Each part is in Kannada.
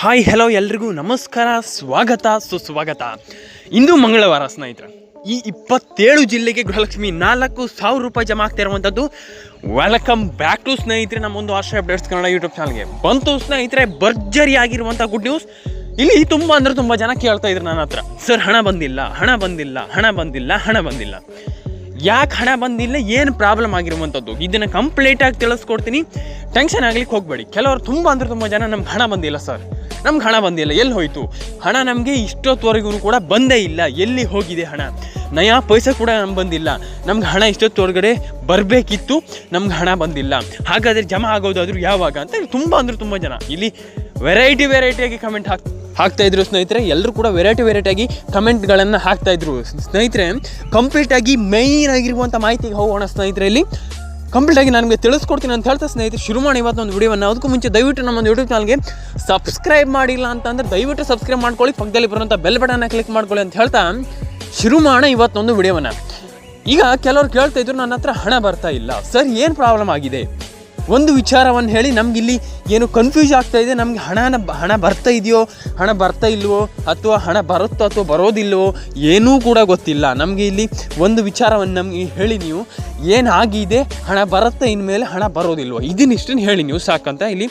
ಹಾಯ್ ಹಲೋ ಎಲ್ರಿಗೂ ನಮಸ್ಕಾರ, ಸ್ವಾಗತ, ಸುಸ್ವಾಗತ. ಇಂದು ಮಂಗಳವಾರ ಸ್ನೇಹಿತರೆ. ಈ ಇಪ್ಪತ್ತೇಳು ಜಿಲ್ಲೆಗೆ ಗೃಹಲಕ್ಷ್ಮಿ ನಾಲ್ಕು ಸಾವಿರ ರೂಪಾಯಿ ಜಮಾ ಆಗ್ತಾ ಇರುವಂಥದ್ದು ವೆಲ್ಕಮ್ ಬ್ಯಾಕ್ ಟು ಸ್ನೇಹಿತರೆ, ನಮ್ಮೊಂದು ಆಶ್ರಯ ಅಪ್ಡೇಟ್ಸ್ ಕನ್ನಡ ಯೂಟ್ಯೂಬ್ ಚಾನಲ್ಗೆ ಬಂತು ಸ್ನೇಹಿತರೆ, ಭರ್ಜರಿ ಆಗಿರುವಂಥ ಗುಡ್ ನ್ಯೂಸ್ ಇಲ್ಲಿ ತುಂಬ ಅಂದ್ರೆ ತುಂಬ ಜನ ಕೇಳ್ತಾ ಇದ್ರು ನನ್ನ ಹತ್ರ. ಸರ್ ಹಣ ಬಂದಿಲ್ಲ ಹಣ ಬಂದಿಲ್ಲ ಹಣ ಬಂದಿಲ್ಲ ಹಣ ಬಂದಿಲ್ಲ. ಯಾಕೆ ಹಣ ಬಂದಿಲ್ಲ, ಏನು ಪ್ರಾಬ್ಲಮ್ ಆಗಿರುವಂಥದ್ದು ಇದನ್ನು ಕಂಪ್ಲೀಟಾಗಿ ತಿಳಿಸ್ಕೊಡ್ತೀನಿ. ಟೆನ್ಷನ್ ಆಗ್ಲಿಕ್ಕೆ ಹೋಗಬೇಡಿ. ಕೆಲವರು ತುಂಬ ಅಂದರೆ ತುಂಬ ಜನ ನಮ್ಗೆ ಹಣ ಬಂದಿಲ್ಲ ಸರ್ ನಮ್ಗೆ ಹಣ ಬಂದಿಲ್ಲ, ಎಲ್ಲಿ ಹೋಯಿತು? ಹಣ ನಮಗೆ ಇಷ್ಟೊತ್ತವರೆಗೂ ಕೂಡ ಬಂದೇ ಇಲ್ಲ, ಎಲ್ಲಿ ಹೋಗಿದೆ ಹಣ? ನಯಾ, ಪೈಸೆ ಕೂಡ ನಮ್ಗೆ ಬಂದಿಲ್ಲ. ನಮ್ಗೆ ಹಣ ಇಷ್ಟೊತ್ತೊಳಗಡೆ ಬರಬೇಕಿತ್ತು, ನಮ್ಗೆ ಹಣ ಬಂದಿಲ್ಲ. ಹಾಗಾದರೆ ಜಮಾ ಆಗೋದಾದರೂ ಯಾವಾಗ ಅಂತ ತುಂಬ ಅಂದರೆ ತುಂಬ ಜನ. ಇಲ್ಲಿ ವೆರೈಟಿ ವೆರೈಟಿಯಾಗಿ ಕಮೆಂಟ್ ಹಾಕ್ ಹಾಕ್ತಾಯಿದ್ರು ಸ್ನೇಹಿತರೆ. ಎಲ್ಲರೂ ಕೂಡ ವೆರೈಟಿ ವೆರೈಟಿಯಾಗಿ ಕಮೆಂಟ್ಗಳನ್ನು ಹಾಕ್ತಾಯಿದ್ರು ಸ್ನೇಹಿತರೆ ಕಂಪ್ಲೀಟಾಗಿ ಮೇಯ್ನ್ ಆಗಿರುವಂಥ ಮಾಹಿತಿಗೆ ಹೋಗೋಣ ಸ್ನೇಹಿತರೆ ಇಲ್ಲಿ. ಕಂಪ್ಲೀಟಾಗಿ ನನಗೆ ತಿಳಿಸ್ಕೊಡ್ತೀನಿ ಅಂತ ಹೇಳ್ತಾ ಸ್ನೇಹಿತರೆ, ಶುರು ಮಾಡಿ ಇವತ್ತು ಒಂದು ವಿಡಿಯೋವನ್ನು. ಅದಕ್ಕೂ ಮುಂಚೆ ದಯವಿಟ್ಟು ನಮ್ಮೊಂದು ಯೂಟ್ಯೂಬ್ ಚಾನಲ್ಗೆ ಸಬ್ಸ್ಕ್ರೈಬ್ ಮಾಡಿಲ್ಲ ಅಂತಂದ್ರೆ ದಯವಿಟ್ಟು ಸಬ್ಸ್ಕ್ರೈಬ್ ಮಾಡ್ಕೊಳ್ಳಿ, ಪಕ್ಕದಲ್ಲಿ ಬರುವಂಥ ಬೆಲ್ ಬಟನ್ನ ಕ್ಲಿಕ್ ಮಾಡ್ಕೊಳ್ಳಿ ಅಂತ ಹೇಳ್ತಾ ಶುರು ಮಾಡೋಣ ಇವತ್ತೊಂದು ವಿಡಿಯೋವನ್ನು. ಈಗ ಕೆಲವರು ಕೇಳ್ತಾ ಇದ್ರು, ನನ್ನ ಹತ್ರ ಹಣ ಬರ್ತಾ ಇಲ್ಲ. ಸರ್, ಏನು ಪ್ರಾಬ್ಲಮ್ ಆಗಿದೆ? ಒಂದು ವಿಚಾರವನ್ನು ಹೇಳಿ ನಮಗಿಲ್ಲಿ ಏನು ಕನ್ಫ್ಯೂಸ್ ಆಗ್ತಾ ಇದೆ, ನಮಗೆ ಹಣನ ಹಣ ಬರ್ತಾ ಇದೆಯೋ, ಹಣ ಬರ್ತಾ ಇಲ್ವೋ, ಅಥವಾ ಹಣ ಬರುತ್ತೋ ಅಥವಾ ಬರೋದಿಲ್ವೋ ಏನೂ ಕೂಡ ಗೊತ್ತಿಲ್ಲ. ನಮಗೆ ಇಲ್ಲಿ ಒಂದು ವಿಚಾರವನ್ನು ನಮಗೆ ಹೇಳಿ ನೀವು ಏನಾಗಿದೆ ಹಣ ಬರುತ್ತೆ ಇನ್ಮೇಲೆ ಹಣ ಬರೋದಿಲ್ವೋ? ಇದನ್ನಿಷ್ಟನ್ನು ಹೇಳಿ ನೀವು ಸಾಕಂತ ಇಲ್ಲಿ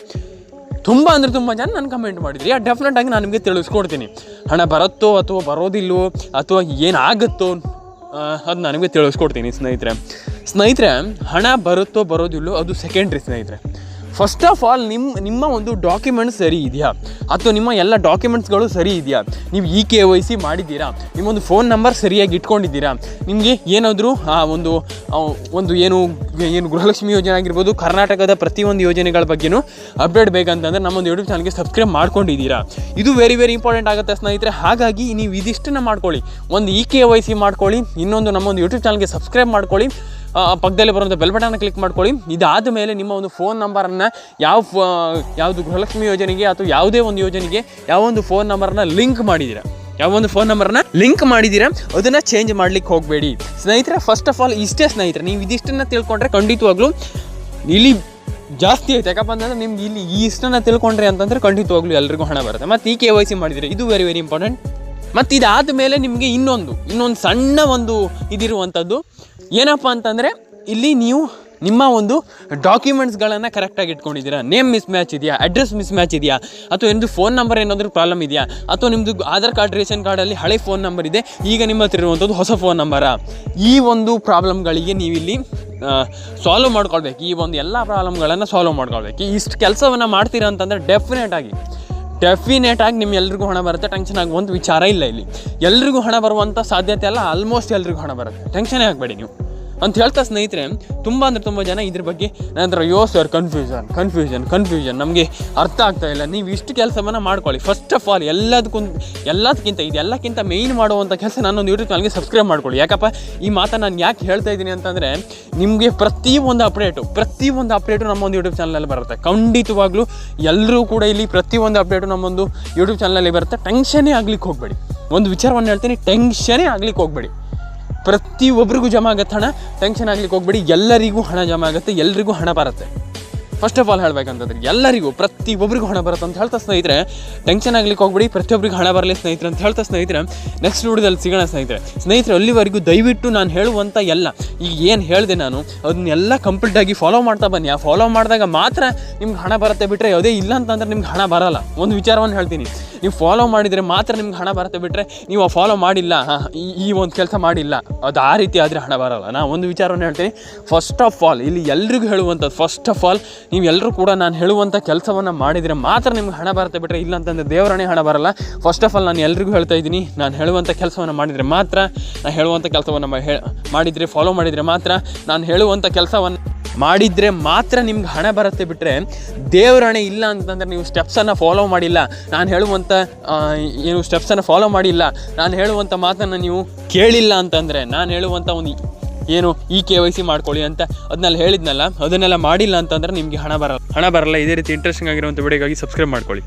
ತುಂಬ ಅಂದರೆ ತುಂಬ ಜನ ನಾನು ಕಮೆಂಟ್ ಮಾಡಿದ್ರಿ. ಯಾ ಡೆಫಿನೆಟ್ ಆಗಿ ನಾನು ನಿಮಗೆ ತಿಳಿಸ್ಕೊಡ್ತೀನಿ. ಹಣ ಬರುತ್ತೋ ಅಥವಾ ಬರೋದಿಲ್ವೋ, ಅಥವಾ ಏನಾಗುತ್ತೋ ಅದು ನನಗೆ ತಿಳಿಸ್ಕೊಡ್ತೀನಿ ಸ್ನೇಹಿತರೆ. ಸ್ನೇಹಿತರೆ ಹಣ ಬರುತ್ತೋ ಬರೋದಿಲ್ಲೋ ಅದು ಸೆಕೆಂಡ್ರಿ ಸ್ನೇಹಿತರೆ. ಫಸ್ಟ್ ಆಫ್ ಆಲ್ ನಿಮ್ಮ ನಿಮ್ಮ ಒಂದು ಡಾಕ್ಯುಮೆಂಟ್ ಸರಿ ಇದೆಯಾ? ಅಥವಾ ನಿಮ್ಮ ಎಲ್ಲ ಡಾಕ್ಯುಮೆಂಟ್ಸ್ಗಳು ಸರಿ ಇದೆಯಾ? ನೀವು ಇ ಕೆ ವೈ ಸಿ ಮಾಡಿದ್ದೀರಾ? ನಿಮ್ಮೊಂದು ಫೋನ್ ನಂಬರ್ ಸರಿಯಾಗಿ ಇಟ್ಕೊಂಡಿದ್ದೀರಾ? ನಿಮಗೆ ಏನಾದರೂ, ಆ, ಒಂದು ಒಂದು ಏನು ಏನು ಗೃಹಲಕ್ಷ್ಮಿ ಯೋಜನೆ ಆಗಿರ್ಬೋದು, ಕರ್ನಾಟಕದ ಪ್ರತಿಯೊಂದು ಯೋಜನೆಗಳ ಬಗ್ಗೆನೂ ಅಪ್ಡೇಟ್ ಬೇಕಂತಂದರೆ ನಮ್ಮೊಂದು ಯೂಟ್ಯೂಬ್ ಚಾನಲ್ಗೆ ಸಬ್ಸ್ಕ್ರೈಬ್ ಮಾಡ್ಕೊಂಡಿದ್ದೀರಾ? ಇದು ವೆರಿ ವೆರಿ ಇಂಪಾರ್ಟೆಂಟ್ ಆಗುತ್ತೆ ಸ್ನೇಹಿತರೆ. ಹಾಗಾಗಿ ನೀವು ಇದಿಷ್ಟನ್ನು ಮಾಡ್ಕೊಳ್ಳಿ. ಒಂದು ಇ ಕೆ ವೈ ಸಿ ಮಾಡ್ಕೊಳ್ಳಿ. ಇನ್ನೊಂದು ನಮ್ಮೊಂದು ಯೂಟ್ಯೂಬ್ ಚಾನಲ್ಗೆ ಸಬ್ಸ್ಕ್ರೈಬ್ ಮಾಡ್ಕೊಳ್ಳಿ. ಪಕ್ಕದಲ್ಲಿ ಬರುವಂಥ ಬೆಲ್ ಬಟನ್ ಕ್ಲಿಕ್ ಮಾಡ್ಕೊಳ್ಳಿ. ಇದಾದ ಮೇಲೆ ನಿಮ್ಮ ಒಂದು ಫೋನ್ ನಂಬರನ್ನು ಯಾವ ಯಾವುದು ಗೃಹಲಕ್ಷ್ಮಿ ಯೋಜನೆಗೆ ಅಥವಾ ಯಾವುದೇ ಒಂದು ಯೋಜನೆಗೆ ಯಾವ ಒಂದು ಫೋನ್ ನಂಬರನ್ನ ಲಿಂಕ್ ಮಾಡಿದ್ದೀರಾ? ಯಾವ ಒಂದು ಫೋನ್ ನಂಬರ್ನ ಲಿಂಕ್ ಮಾಡಿದ್ದೀರಾ? ಅದನ್ನು ಚೇಂಜ್ ಮಾಡ್ಲಿಕ್ಕೆ ಹೋಗಬೇಡಿ. ಸ್ನೇಹಿತರೆ ಫಸ್ಟ್ ಆಫ್ ಆಲ್ ಇಷ್ಟೇ ಸ್ನೇಹಿತರೆ, ನೀವು ಇದಿಷ್ಟನ್ನು ತಿಳ್ಕೊಂಡ್ರೆ ಖಂಡಿತವಾಗ್ಲೂ ಇಲ್ಲಿ ಜಾಸ್ತಿ ಆಯ್ತು. ಯಾಕಪ್ಪ ಅಂತಂದ್ರೆ ನಿಮ್ಗೆ ಇಲ್ಲಿ ಈ ಇಷ್ಟನ್ನು ತಿಳ್ಕೊಂಡ್ರೆ ಅಂತಂದ್ರೆ ಖಂಡಿತವಾಗ್ಲೂ ಎಲ್ರಿಗೂ ಹಣ ಬರುತ್ತೆ. ಮತ್ತು ಈ ಕೆ ವೈ ಸಿ ಮಾಡಿದರೆ ಇದು ವೆರಿ ವೆರಿ ಇಂಪಾರ್ಟೆಂಟ್ ಮತ್ತು ಇದಾದ ಮೇಲೆ ನಿಮಗೆ ಇನ್ನೊಂದು ಇನ್ನೊಂದು ಸಣ್ಣ ಒಂದು ಇದಿರುವಂಥದ್ದು ಏನಪ್ಪ ಅಂತಂದರೆ, ಇಲ್ಲಿ ನೀವು ನಿಮ್ಮ ಒಂದು ಡಾಕ್ಯುಮೆಂಟ್ಸ್ಗಳನ್ನು ಕರೆಕ್ಟಾಗಿ ಇಟ್ಕೊಂಡಿದ್ದೀರಾ. ನೇಮ್ ಮಿಸ್ ಮ್ಯಾಚ್ ಇದೆಯಾ? ಅಡ್ರೆಸ್ ಮಿಸ್ ಮ್ಯಾಚ್ ಇದೆಯಾ? ಅಥವಾ ನಿಮ್ಮದು ಫೋನ್ ನಂಬರ್ ಏನಾದರೂ ಪ್ರಾಬ್ಲಮ್ ಇದೆಯಾ? ಅಥವಾ ನಿಮ್ಮದು ಆಧಾರ್ ಕಾರ್ಡ್, ರೇಷನ್ ಕಾರ್ಡಲ್ಲಿ ಹಳೆ ಫೋನ್ ನಂಬರ್ ಇದೆ, ಈಗ ನಿಮ್ಮ ಹತ್ರ ಇರುವಂಥದ್ದು ಹೊಸ ಫೋನ್ ನಂಬರ ಈ ಒಂದು ಪ್ರಾಬ್ಲಮ್ಗಳಿಗೆ ನೀವಿಲ್ಲಿ ಸಾಲ್ವ್ ಮಾಡ್ಕೊಳ್ಬೇಕು. ಈ ಒಂದು ಎಲ್ಲ ಪ್ರಾಬ್ಲಮ್ಗಳನ್ನು ಸಾಲ್ವ್ ಮಾಡ್ಕೊಳ್ಬೇಕು. ಇಷ್ಟು ಕೆಲಸವನ್ನು ಮಾಡ್ತೀರಾ ಅಂತಂದರೆ ಡೆಫಿನೆಟ್ ಆಗಿ ಡೆಫಿನೆಟ್ ಆಗಿ ನಿಮ್ಮ ಎಲ್ರಿಗೂ ಹಣ ಬರುತ್ತೆ. ಟೆನ್ಷನ್ ಆಗುವಂಥ ವಿಚಾರ ಇಲ್ಲ ಇಲ್ಲಿ. ಎಲ್ರಿಗೂ ಹಣ ಬರುವಂಥ ಸಾಧ್ಯತೆ ಅಲ್ಲ ಆಲ್ಮೋಸ್ಟ್ ಎಲ್ರಿಗೂ ಹಣ ಬರುತ್ತೆ. ಟೆನ್ಷನೇ ಆಗಬೇಡಿ ನೀವು. ಅಂತ ಹೇಳ್ತಾ ಸ್ನೇಹಿತರೆ, ತುಂಬ ಅಂದರೆ ತುಂಬ ಜನ ಇದ್ರ ಬಗ್ಗೆ ನಂತರ ಯೋ ಸರ್ ಕನ್ಫ್ಯೂಷನ್ ಕನ್ಫ್ಯೂಷನ್ ಕನ್ಫ್ಯೂಷನ್ ನಮಗೆ ಅರ್ಥ ಆಗ್ತಾ ಇಲ್ಲ. ನೀವು ಇಷ್ಟು ಕೆಲಸವನ್ನು ಮಾಡ್ಕೊಳ್ಳಿ. ಫಸ್ಟ್ ಆಫ್ ಆಲ್ ಎಲ್ಲದಕ್ಕೂ, ಎಲ್ಲದಕ್ಕಿಂತ, ಇದೆಲ್ಲಕ್ಕಿಂತ ಮೇಯ್ನ್ ಮಾಡುವಂಥ ಕೆಲಸ ನಾನು ಒಂದು ಯೂಟ್ಯೂಬ್ ಚಾನಲ್ಗೆ ಸಬ್ಸ್ಕ್ರೈಬ್ ಮಾಡ್ಕೊಳ್ಳಿ. ಯಾಕಪ್ಪ? ಈ ಮಾತನ್ನು ನಾನು ಯಾಕೆ ಹೇಳ್ತಾ ಇದ್ದೀನಿ ಅಂತಂದರೆ, ನಿಮಗೆ ಪ್ರತಿ ಒಂದು ಅಪ್ಡೇಟು ಪ್ರತಿಯೊಂದು ಅಪ್ಡೇಟು ನಮ್ಮೊಂದು ಯೂಟ್ಯೂಬ್ ಚಾನಲಲ್ಲಿ ಬರುತ್ತೆ. ಖಂಡಿತವಾಗ್ಲೂ ಎಲ್ಲರೂ ಕೂಡ ಇಲ್ಲಿ ಪ್ರತಿ ಒಂದು ಅಪ್ಡೇಟು ನಮ್ಮೊಂದು ಯೂಟ್ಯೂಬ್ ಚಾನಲಲ್ಲಿ ಬರುತ್ತೆ. ಟೆನ್ಷನೇ ಆಗ್ಲಿಕ್ಕೆ ಹೋಗಬೇಡಿ. ಒಂದು ವಿಚಾರವನ್ನು ಹೇಳ್ತೀನಿ ಟೆನ್ಷನೇ ಆಗ್ಲಿಕ್ಕೆ ಹೋಗಬೇಡಿ. ಪ್ರತಿಯೊಬ್ಬರಿಗೂ ಜಮಾ ಆಗತ್ತೆ ಹಣ. ಟೆನ್ಷನ್ ಆಗ್ಲಿಕ್ಕೆ ಹೋಗ್ಬೇಡಿ. ಎಲ್ಲರಿಗೂ ಹಣ ಜಮಾ ಆಗುತ್ತೆ. ಎಲ್ರಿಗೂ ಹಣ ಬರುತ್ತೆ. ಫಸ್ಟ್ ಆಫ್ ಆಲ್ ಹೇಳ್ಬೇಕಂತಂದ್ರೆ ಎಲ್ಲರಿಗೂ, ಪ್ರತಿಯೊಬ್ಬರಿಗೂ ಹಣ ಬರುತ್ತೆ ಅಂತ ಹೇಳ್ತಾ ಸ್ನೇಹಿತರೆ. ಟೆನ್ಷನ್ ಆಗ್ಲಿಕ್ಕೆ ಹೋಗ್ಬೇಡಿ. ಪ್ರತಿಯೊಬ್ಬರಿಗೂ ಹಣ ಬರಲಿ ಸ್ನೇಹಿತರೆ ಅಂತ ಹೇಳ್ತಾ ಸ್ನೇಹಿತರೆ. ನೆಕ್ಸ್ಟ್ ವಿಡಿಯೋದಲ್ಲಿ ಸಿಗೋಣ ಸ್ನೇಹಿತರೆ. ಸ್ನೇಹಿತರೆ, ಅಲ್ಲಿವರೆಗೂ ದಯವಿಟ್ಟು ನಾನು ಹೇಳುವಂಥ ಎಲ್ಲ, ಈಗ ಏನು ಹೇಳಿದೆ ನಾನು, ಅದನ್ನೆಲ್ಲ ಕಂಪ್ಲೀಟಾಗಿ ಫಾಲೋ ಮಾಡ್ತಾ ಬನ್ನಿ. ಆ ಫಾಲೋ ಮಾಡಿದಾಗ ಮಾತ್ರ ನಿಮ್ಗೆ ಹಣ ಬರುತ್ತೆ ಬಿಟ್ಟರೆ ಯಾವುದೇ ಇಲ್ಲ ಅಂತಂದ್ರೆ ನಿಮ್ಗೆ ಹಣ ಬರಲ್ಲ. ಒಂದು ವಿಚಾರವನ್ನು ಹೇಳ್ತೀನಿ. ನೀವು ಫಾಲೋ ಮಾಡಿದರೆ ಮಾತ್ರ ನಿಮ್ಗೆ ಹಣ ಬರುತ್ತೆ ಬಿಟ್ಟರೆ ನೀವು ಫಾಲೋ ಮಾಡಿಲ್ಲ ಈ ಒಂದು ಕೆಲಸ ಮಾಡಿಲ್ಲ. ಅದು ಆ ರೀತಿ ಆದರೆ ಹಣ ಬರಲ್ಲ. ನಾ ಒಂದು ವಿಚಾರವನ್ನು ಹೇಳ್ತೀನಿ. ಫಸ್ಟ್ ಆಫ್ ಆಲ್ ಇಲ್ಲಿ ಎಲ್ರಿಗೂ ಹೇಳುವಂಥದ್ದು ಫಸ್ಟ್ ಆಫ್ ಆಲ್ ನೀವು ಎಲ್ಲರೂ ಕೂಡ ನಾನು ಹೇಳುವಂಥ ಕೆಲಸವನ್ನು ಮಾಡಿದರೆ ಮಾತ್ರ ನಿಮ್ಗೆ ಹಣ ಬರುತ್ತೆ ಬಿಟ್ಟರೆ ಇಲ್ಲ ಅಂತಂದರೆ ದೇವರಣೆ ಹಣ ಬರಲ್ಲ. ಫಸ್ಟ್ ಆಫ್ ಆಲ್ ನಾನು ಎಲ್ರಿಗೂ ಹೇಳ್ತಾ ಇದ್ದೀನಿ, ನಾನು ಹೇಳುವಂಥ ಕೆಲಸವನ್ನು ಮಾಡಿದರೆ ಮಾತ್ರ ನಾನು ಹೇಳುವಂಥ ಕೆಲಸವನ್ನು ಮಾಡಿದರೆ ಫಾಲೋ ಮಾಡಿದರೆ ಮಾತ್ರ, ನಾನು ಹೇಳುವಂಥ ಕೆಲಸವನ್ನು ಮಾಡಿದರೆ ಮಾತ್ರ ನಿಮ್ಗೆ ಹಣ ಬರುತ್ತೆ ಬಿಟ್ಟರೆ ದೇವರಣೆ ಇಲ್ಲ ಅಂತಂದರೆ ನೀವು ಸ್ಟೆಪ್ಸನ್ನು ಫಾಲೋ ಮಾಡಿಲ್ಲ. ನಾನು ಹೇಳುವಂಥ ಏನು ಸ್ಟೆಪ್ಸನ್ನು ಫಾಲೋ ಮಾಡಿಲ್ಲ. ನಾನು ಹೇಳುವಂಥ ಮಾತನ್ನು ನೀವು ಕೇಳಿಲ್ಲ ಅಂತಂದರೆ, ನಾನು ಹೇಳುವಂಥ ಒಂದು ಏನು ಈ ಕೆ ವೈ ಸಿ ಮಾಡ್ಕೊಳ್ಳಿ ಅಂತ ಅದನ್ನೆಲ್ಲ ಹೇಳಿದ್ನಲ್ಲ, ಅದನ್ನೆಲ್ಲ ಮಾಡಿಲ್ಲ ಅಂತಂದ್ರೆ ನಿಮಗೆ ಹಣ ಬರಲ್ಲ. ಹಣ ಬರಲ್ಲ, ಇದೇ ರೀತಿ ಇಂಟ್ರೆಸ್ಟಿಂಗ್ ಆಗಿರುವಂಥ ವಿಡಿಯೋಗಾಗಿ ಸಬ್ಸ್ಕ್ರೈಬ್ ಮಾಡ್ಕೊಳ್ಳಿ.